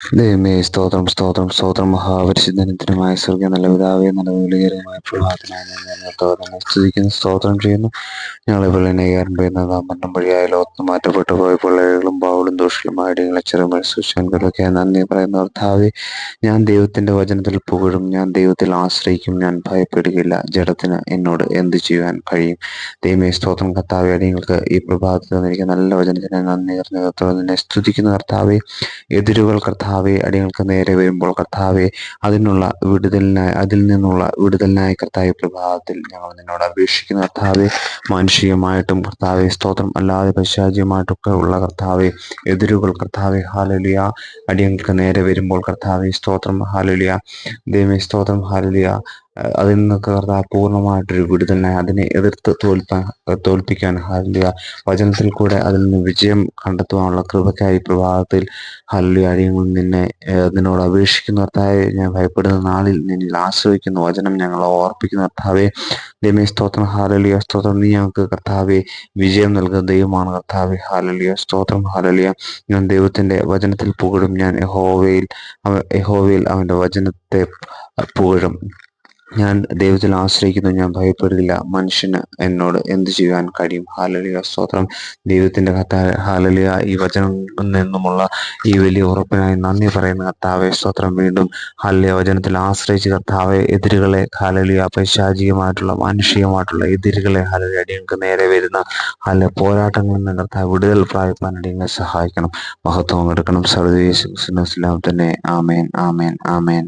ദൈവമേ സ്തോത്രം സ്തോത്രം സ്തോത്രം. മഹാപരിശുദ്ധനത്തിനുമായ സ്വർഗ നല്ല പിതാവേ നല്ല വിളികരമായ സ്തോത്രം. സ്തുതിക്കുന്നു സ്തോത്രം ചെയ്യുന്നു. ഞങ്ങളെ പിള്ളേനെകാരൻ പറയുന്ന നാമണ്ണം വഴിയായ ലോകത്ത് മാറ്റപ്പെട്ടു പോയ പിള്ളേകളും ബാവളും ദോഷങ്ങളുമായ അടികളെ ചെറുമൽ സുശാൻകളൊക്കെ നന്ദി പറയുന്ന. ഭർത്താവേ ഞാൻ ദൈവത്തിന്റെ വചനത്തിൽ പുകഴും ഞാൻ ദൈവത്തിൽ ആശ്രയിക്കും ഞാൻ ഭയപ്പെടുകയില്ല. ജഡത്തിന് എന്നോട് എന്ത് ചെയ്യുവാൻ കഴിയും? ദൈവമേ സ്തോത്രം. കർത്താവെ അടിയങ്ങൾക്ക് ഈ പ്രഭാതത്തിൽ തന്നിരിക്കുന്ന നല്ല വചനത്തിന് നന്ദി അറിഞ്ഞ കർത്താവിനെ സ്തുതിക്കുന്ന. കർത്താവെ എതിരുകൾ കർത്താവെ അടിയങ്ങൾക്ക് നേരെ വരുമ്പോൾ കർത്താവെ അതിനുള്ള വിടുതലിനായി അതിൽ നിന്നുള്ള വിടുതലിനായി കർത്താവ് പ്രഭാതത്തിൽ ഞങ്ങൾ നിന്നോട് അപേക്ഷിക്കുന്ന. കർത്താവെ മാനുഷികമായിട്ടും കർത്താവെ സ്തോത്രം അല്ലാതെ പൈശാചികമായിട്ടൊക്കെ ഉള്ള കർത്താവെ എതിരുകൾ കർത്താവെ ഹാലലിയ. അടിയങ്ങൾക്ക് നേരെ വരുമ്പോൾ കർത്താവെ സ്തോത്രം ഹാലലിയ. ദൈവമേ സ്തോത്രം ഹാലലിയ. അതിൽ നിന്നൊക്കെ കർത്താവ് അപൂർണമായിട്ടൊരു വിടുതലിനെ അതിനെ എതിർത്ത് തോൽപ്പാൻ തോൽപ്പിക്കാൻ ഹാലിയ വചനത്തിൽ കൂടെ അതിൽ നിന്ന് വിജയം കണ്ടെത്തുവാനുള്ള കൃപയ്ക്കായി പ്രഭാതത്തിൽ ഹല്ലുയ അടിയങ്ങൾ നിന്നെ നിന്നോട് അപേക്ഷിക്കുന്ന. കർത്താവെ ഞാൻ ഭയപ്പെടുന്ന നാളിൽ നിന്നിൽ ആശ്രയിക്കുന്ന. വചനം ഞങ്ങൾ ഓർപ്പിക്കുന്ന. കർത്താവെ ദൈവമേ സ്തോത്രം. ഹാലലിയ സ്തോത്രം. നീ ഞങ്ങൾക്ക് കർത്താവെ വിജയം നൽകുന്ന ദൈവമാണ്. കർത്താവെ ഹാലലിയ സ്തോത്രം. ഹാലലിയ. ഞാൻ ദൈവത്തിന്റെ വചനത്തിൽ പുകഴും. ഞാൻ യഹോവയിൽ യഹോവയിൽ അവന്റെ വചനത്തെ പുകഴും. ഞാൻ ദൈവത്തിൽ ആശ്രയിക്കുന്നു ഞാൻ ഭയപ്പെടില്ല മനുഷ്യന് എന്നോട് എന്ത് ചെയ്യാൻ കഴിയും? ഹാലലിയ സ്തോത്രം. ദൈവത്തിന്റെ കഥ ഹാലലിയ ഈ വചനം നിന്നുമുള്ള ഈ വലിയ ഉറപ്പിനായി നന്ദി പറയുന്ന കർത്താവെ സ്തോത്രം. വീണ്ടും ഹാലലിയ വചനത്തിൽ ആശ്രയിച്ച് കർത്താവെ എതിരുകളെ ഹാലലിയ പൈശാചികമായിട്ടുള്ള മാനുഷികമായിട്ടുള്ള എതിരുകളെ ഹാലലിയ അടിയങ്ങൾക്ക് നേരെ വരുന്ന ഹാല പോരാട്ടങ്ങളിൽ നിന്ന് കർത്താവ് വിടുതൽ പ്രായപ്പാൻ അടിയങ്ങളെ സഹായിക്കണം. മഹത്വം എടുക്കണം. സർവീസ് തന്നെ. ആമേൻ ആമേൻ ആമേൻ.